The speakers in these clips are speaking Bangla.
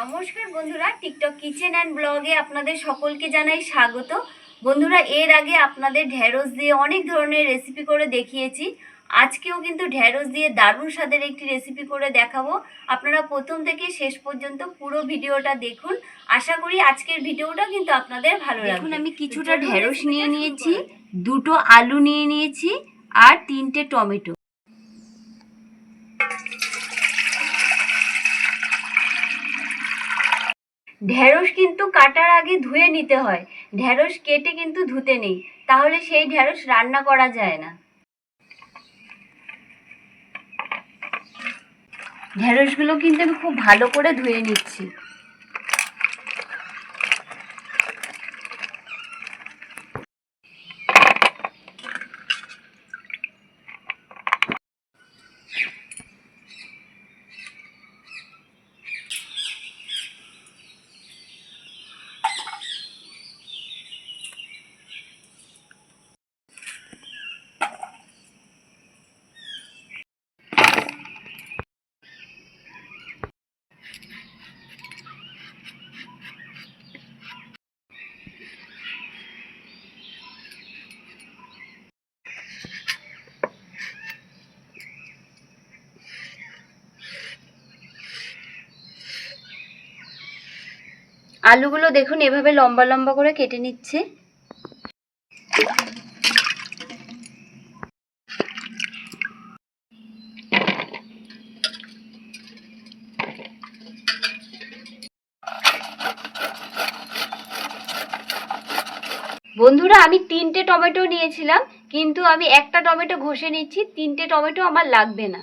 নমস্কার বন্ধুরা টিকটক কিচেন অ্যান্ড ব্লগে আপনাদের সকলকে জানাই স্বাগত। বন্ধুরা এর আগে আপনাদের ঢ্যাঁড়স দিয়ে অনেক ধরনের রেসিপি করে দেখিয়েছি। আজকেও কিন্তু ঢ্যাঁড়স দিয়ে দারুণ স্বাদের একটি রেসিপি করে দেখাবো। আপনারা প্রথম থেকে শেষ পর্যন্ত পুরো ভিডিওটা দেখুন। আশা করি আজকের ভিডিওটা কিন্তু আপনাদের ভালো লাগবে। দেখুন আমি কিছুটা ঢ্যাঁড়স নিয়ে নিয়েছি দুটো আলু নিয়ে নিয়েছি আর তিনটে টমেটো। ঢ্যাঁড়স কিন্তু কাটার আগে ধুয়ে নিতে হয়। ঢ্যাঁড়স কেটে কিন্তু ধুতে নেই। তাহলে সেই ঢেঁড়স রান্না করা যায় না। ঢ্যাঁড়সগুলো কিন্তু আমি খুব ভালো করে ধুয়ে নিচ্ছি। আলুগুলো দেখুন, এভাবে লম্বা লম্বা করে কেটে নিচ্ছে। বন্ধুরা, আমি তিনটে টমেটো নিয়েছিলাম, কিন্তু আমি একটা টমেটো ঘষে নিচ্ছি, তিনটে টমেটো আমার লাগবে না।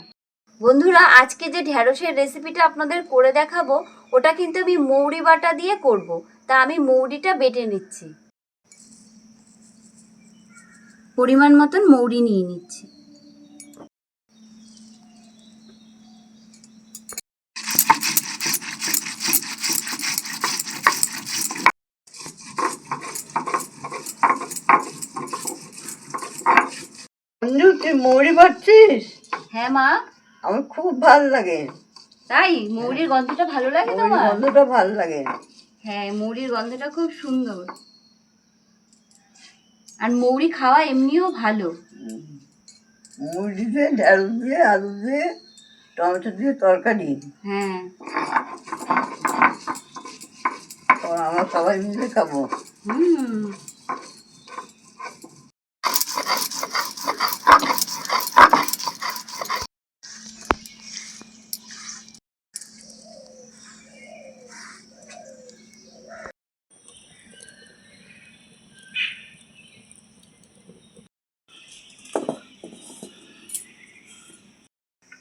বন্ধুরা আজকে যে ঢ্যাঁড়সের রেসিপিটা আপনাদের করে দেখাবো ওটা কিন্তু আমি মৌরি বাটা দিয়ে করব। তা আমি মৌরিটা বেটে নিচ্ছি। পরিমাণ মতন মৌরি নিয়ে নিচ্ছি। তুই মৌরি পাচ্ছিস হ্যাঁ মা। আমার খুব ভালো লাগে। তাই? মৌরির গন্ধটা ভালো লাগে মৌরি তোমার? গন্ধটা ভালো লাগে। হ্যাঁ মৌরির গন্ধটা খুব সুন্দর। আর মৌরি খাওয়া এমনিও ভালো। মৌরি দিয়ে ঢেঁড়স দিয়ে আলু দিয়ে টমেটো দিয়ে তরকারি। হ্যাঁ। আমরা সবাই মিলে খাব। হুম।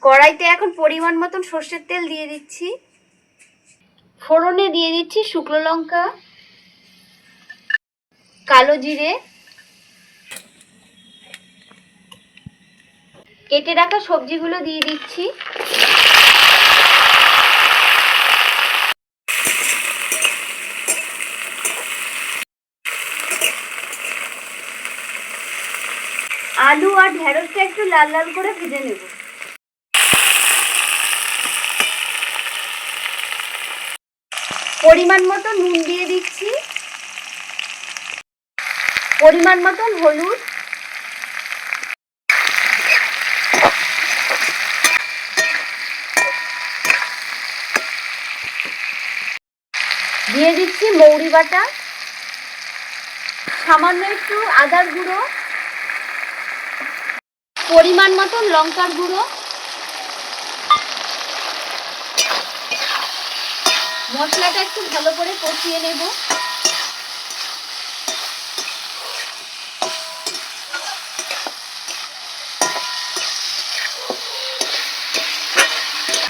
কড়াইতে এখন পরিমাণ মতন সর্ষের তেল দিয়ে দিচ্ছি। ফোড়নে দিয়ে দিচ্ছি শুকনো লঙ্কা কালো জিরে কেটে রাখা সবজিগুলো দিয়ে দিচ্ছি। আলু আর ঢেঁড়সটা একটু লাল লাল করে ভেজে নেব। পরিমাণ মতো নুন দিয়ে দিচ্ছি। পরিমাণ মতন হলুদ। দিয়ে দিচ্ছি মৌরি বাটা। সামান্য একটু আদার গুঁড়ো। পরিমাণ মতন লঙ্কার গুঁড়ো। মশলাটা একটু ভালো করে কষিয়ে নেব।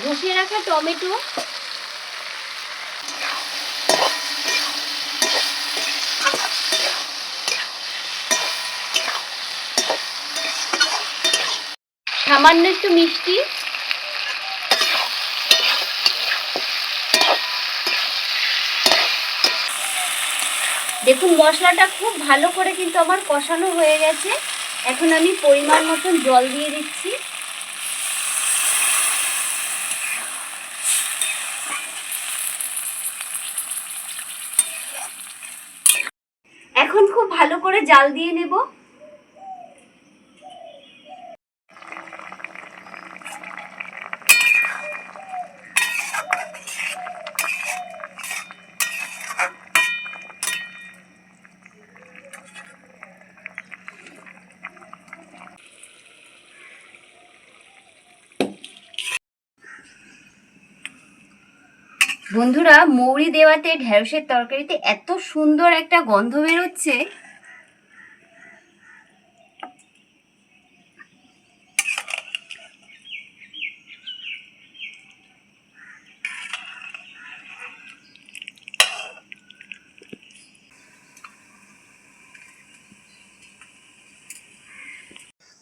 বসিয়ে রাখা টমেটো। সামান্য একটু মিষ্টি। দেখুন, মশলাটা খুব ভালো করে কিন্তু আমার কষানো হয়ে গেছে। এখন আমি পরিমাণ মতন জল দিয়ে দিচ্ছি। এখন খুব ভালো করে জাল দিয়ে নেব। বন্ধুরা মৌরি দেওয়াতে ঢেঁড়সের তরকারিতে এত সুন্দর একটা গন্ধ বেরোচ্ছে।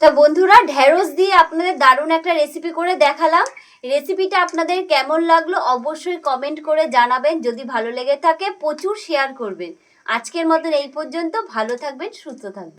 তা বন্ধুরা, ঢেঁড়স দিয়ে আপনাদের দারুণ একটা রেসিপি করে দেখালাম। রেসিপিটা আপনাদের কেমন লাগল অবশ্যই কমেন্ট করে জানাবেন। যদি ভালো লেগে থাকে, প্রচুর শেয়ার করবেন। আজকের মতন এই পর্যন্ত। ভালো থাকবেন, সুস্থ থাকবেন।